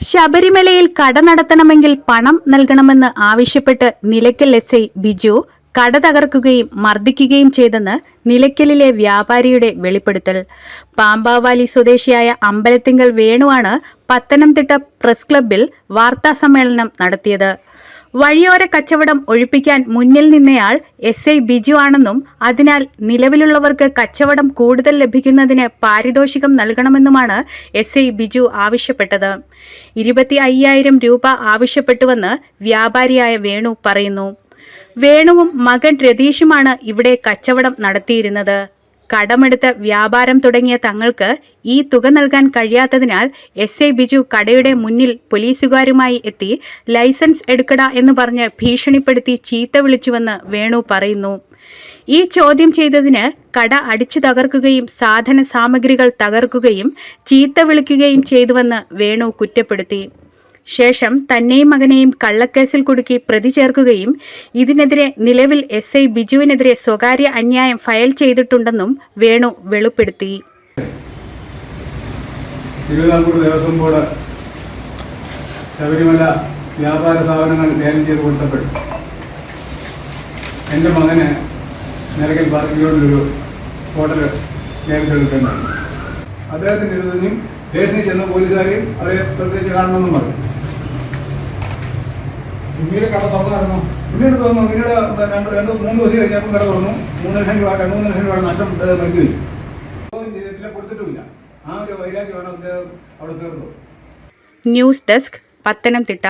ശബരിമലയിൽ കട നടത്തണമെങ്കിൽ പണം നൽകണമെന്ന് ആവശ്യപ്പെട്ട് നിലയ്ക്കൽ എസ് ഐ ബിജു കട തകർക്കുകയും മർദ്ദിക്കുകയും ചെയ്തെന്ന് നിലയ്ക്കലിലെ വ്യാപാരിയുടെ വെളിപ്പെടുത്തൽ. പാമ്പാവാലി സ്വദേശിയായ അമ്പലത്തിങ്കൽ വേണുവാണ് പത്തനംതിട്ട പ്രസ് ക്ലബിൽ വാർത്താസമ്മേളനം നടത്തിയത്. വഴിയോര കച്ചവടം ഒഴിപ്പിക്കാൻ മുന്നിൽ നിന്നയാൾ എസ് ഐ ബിജു ആണെന്നും അതിനാൽ നിലവിലുള്ളവർക്ക് കച്ചവടം കൂടുതൽ ലഭിക്കുന്നതിന് പാരിതോഷികം നൽകണമെന്നുമാണ് എസ് ഐ ബിജു ആവശ്യപ്പെട്ടത്. ഇരുപത്തി അയ്യായിരം രൂപ ആവശ്യപ്പെട്ടുവെന്ന് വ്യാപാരിയായ വേണു പറയുന്നു. വേണുവും മകൻ രതീഷുമാണ് ഇവിടെ കച്ചവടം നടത്തിയിരുന്നത്. കടമെടുത്ത് വ്യാപാരം തുടങ്ങിയ തങ്ങൾക്ക് ഈ തുക നൽകാൻ കഴിയാത്തതിനാൽ എസ് എ ബിജു കടയുടെ മുന്നിൽ പോലീസുകാരുമായി എത്തി ലൈസൻസ് എടുക്കട എന്ന് പറഞ്ഞ് ഭീഷണിപ്പെടുത്തി ചീത്ത വിളിച്ചുവെന്ന് വേണു പറയുന്നു. ഈ ചോദ്യം ചെയ്തതിന് കട അടിച്ചു തകർക്കുകയും സാധന സാമഗ്രികൾ തകർക്കുകയും ചീത്ത വിളിക്കുകയും ചെയ്തുവെന്ന് വേണു കുറ്റപ്പെടുത്തി. ശേഷം തന്നെയും മകനെയും കള്ളക്കേസിൽ കുടുക്കി പ്രതി ചേർക്കുകയും ഇതിനെതിരെ നിലവിൽ എസ് ഐ ബിജുവിനെതിരെ സ്വകാര്യ അന്യായം ഫയൽ ചെയ്തിട്ടുണ്ടെന്നും വേണു വെളിപ്പെടുത്തി. തിരുവിതാംകൂർ ദേവസ്വം ശബരിമല വ്യാപാര സ്ഥാപനങ്ങൾ ലേലം ചെയ്ത് കൊടുത്തപ്പോൾ എന്റെ മകന് നിലയ്ക്കൽ പാർക്കിംഗ് റോഡിലൊരു ഹോട്ടൽ ലേലത്തിൽ എടുക്കേണ്ടതാണ് അദ്ദേഹത്തിന്റെ ഇരുന്നും സ്റ്റേഷനിൽ ചെന്ന പോലീസുകാരെയും അവരെ പ്രത്യേകിച്ച് കാണണമെന്നും പറഞ്ഞു. പിന്നീട് കട തുറന്നായിരുന്നു പിന്നീട് തുറന്നു. പിന്നീട് രണ്ട് രണ്ട് മൂന്ന് ദിവസം കഴിഞ്ഞപ്പോൾ കട തുറന്നു. മൂന്ന് ലക്ഷം രൂപ രണ്ട് മൂന്ന് ലക്ഷം രൂപ നഷ്ടം നൽകുകയും ചെയ്തിട്ടില്ല കൊടുത്തിട്ടുമില്ല. ആ ഒരു വൈരാഗ്യമാണ് അവിടെ തീർന്നത്. News desk Pathanamthitta.